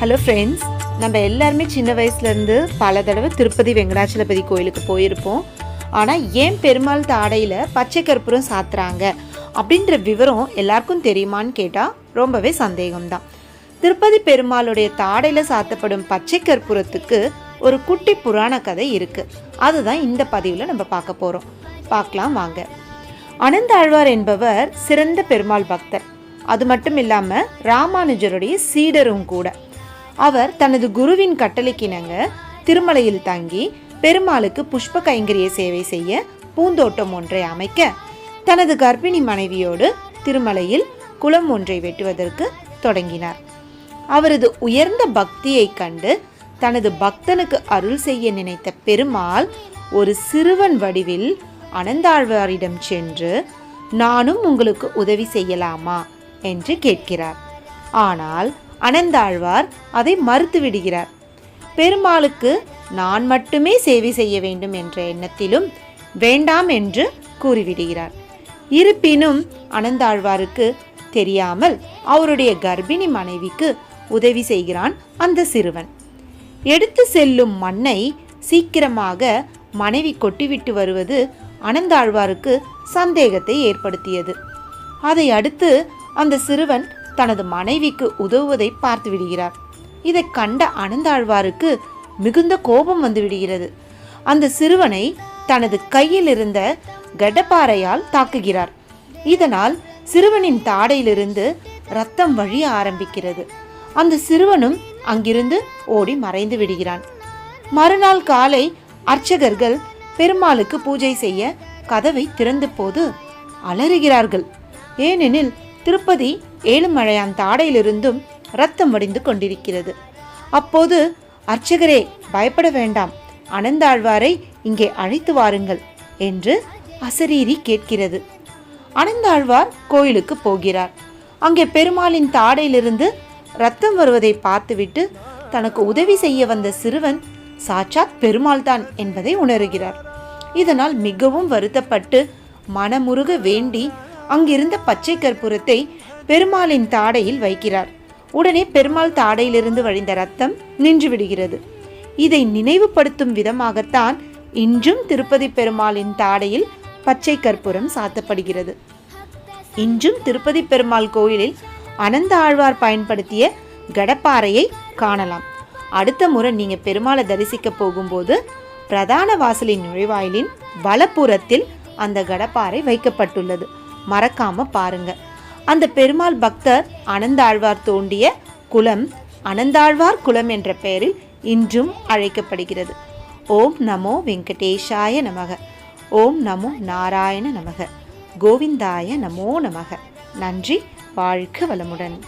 Hello friends நம்ம எல்லாருமே சின்ன வயசுலேருந்து பல தடவை திருப்பதி வெங்கடாச்சலபதி கோயிலுக்கு போயிருப்போம். ஆனால் ஏன் பெருமாள் தாடையில் பச்சை கற்பூரம் சாத்துறாங்க? அப்படின்ற விவரம் எல்லாருக்கும் தெரியுமான்னு கேட்டால் ரொம்பவே சந்தேகம்தான். திருப்பதி பெருமாளுடைய தாடையில் சாத்தப்படும் பச்சை கற்பூரத்துக்கு ஒரு குட்டி புராண கதை இருக்குது அதுதான் இந்த பதிவில் நம்ம பார்க்க போகிறோம் பார்க்கலாம் வாங்க. அனந்தாழ்வார் என்பவர் சிறந்த பெருமாள் பக்தர். அது மட்டும் இல்லாமல் ராமானுஜருடைய சீடரும் கூட. அவர் தனது குருவின் கட்டளைக்கிணங்க திருமலையில் தங்கி பெருமாளுக்கு புஷ்ப கைங்கரிய சேவை செய்ய பூந்தோட்டம் ஒன்றை அமைக்க தனது கர்ப்பிணி மனைவியோடு திருமலையில் குளம் ஒன்றை வெட்டுவதற்கு தொடங்கினார். அவரது உயர்ந்த பக்தியைக் கண்டு தனது பக்தனுக்கு அருள் செய்ய நினைத்த பெருமாள் ஒரு சிறுவன் வடிவில் அனந்தாழ்வாரிடம் சென்று நானும் உங்களுக்கு உதவி செய்யலாமா? என்று கேட்கிறார். ஆனால் அனந்தாழ்வார் அதை மறுத்து விடுகிறார். பெருமாளுக்கு நான் மட்டுமே சேவை செய்ய வேண்டும் என்ற எண்ணத்திலும் வேண்டாம் என்று கூறிவிடுகிறார். இருப்பினும் அனந்தாழ்வாருக்கு தெரியாமல் அவருடைய கர்ப்பிணி மனைவிக்கு உதவி செய்கிறான் அந்த சிறுவன். எடுத்து செல்லும் மண்ணை சீக்கிரமாக மனைவி கொட்டிவிட்டு வருவது அனந்தாழ்வாருக்கு சந்தேகத்தை ஏற்படுத்தியது. அதை அடுத்து அந்த சிறுவன் தனது மனைவிக்கு உதவுவதை பார்த்து விடுகிறார். இதை கண்ட அனந்தாழ்வாருக்கு மிகுந்த கோபம் வந்து விடுகிறது. அந்த சிறுவனை தனது கையில் இருந்த கடப்பாறையால் தாக்குகிறார். இதனால் சிறுவனின் தாடையிலிருந்து ரத்தம் வழிய ஆரம்பிக்கிறது. அந்த சிறுவனும் அங்கிருந்து ஓடி மறைந்து விடுகிறான். மறுநாள் காலை அர்ச்சகர்கள் பெருமாளுக்கு பூஜை செய்ய கதவை திறந்த போது அலறுகிறார்கள். ஏனெனில் திருப்பதி ஏழுமலையான் தாடையிலிருந்தும் ரத்தம் வடிந்து கொண்டிருக்கிறது. அப்போது அர்ச்சகரே பயப்பட வேண்டாம். அனந்தாழ்வாரை இங்கே அழைத்து வாருங்கள் என்று அசரீரி கேட்கிறது. அனந்தாழ்வார் கோயிலுக்கு போகிறார். அங்கே பெருமாளின் தாடையிலிருந்து ரத்தம் வருவதை பார்த்துவிட்டு தனக்கு உதவி செய்ய வந்த சிறுவன் சாட்சாத் பெருமாள் தான் என்பதை உணர்கிறார். இதனால் மிகவும் வருத்தப்பட்டு மனமுருக வேண்டி அங்கிருந்த பச்சை கற்பூரத்தை பெருமாளின் தாடையில் வைக்கிறார். உடனே பெருமாள் தாடையிலிருந்து வழிந்த ரத்தம் நின்று விடுகிறது. இதை நினைவுபடுத்தும் விதமாகத்தான் இன்றும் திருப்பதி பெருமாளின் தாடையில் பச்சை கற்பூரம் சாத்தப்படுகிறது. இன்றும் திருப்பதி பெருமாள் கோயிலில் அனந்த ஆழ்வார் பயன்படுத்திய கடப்பாறையை காணலாம். அடுத்த முறை நீங்கள் பெருமாளை தரிசிக்க போகும்போது பிரதான வாசலின் நுழைவாயிலின் வலப்புறத்தில் அந்த கடப்பாறை வைக்கப்பட்டுள்ளது. மறக்காம பாருங்க. அந்த பெருமாள் பக்தர் அனந்தாழ்வார் தோண்டிய குளம் அனந்தாழ்வார் குளம் என்ற பெயரில் இன்றும் அழைக்கப்படுகிறது. ஓம் நமோ வெங்கடேஷாய நமக. ஓம் நமோ நாராயண நமக. கோவிந்தாய நமோ நமக. நன்றி வாழ்க வளமுடன்.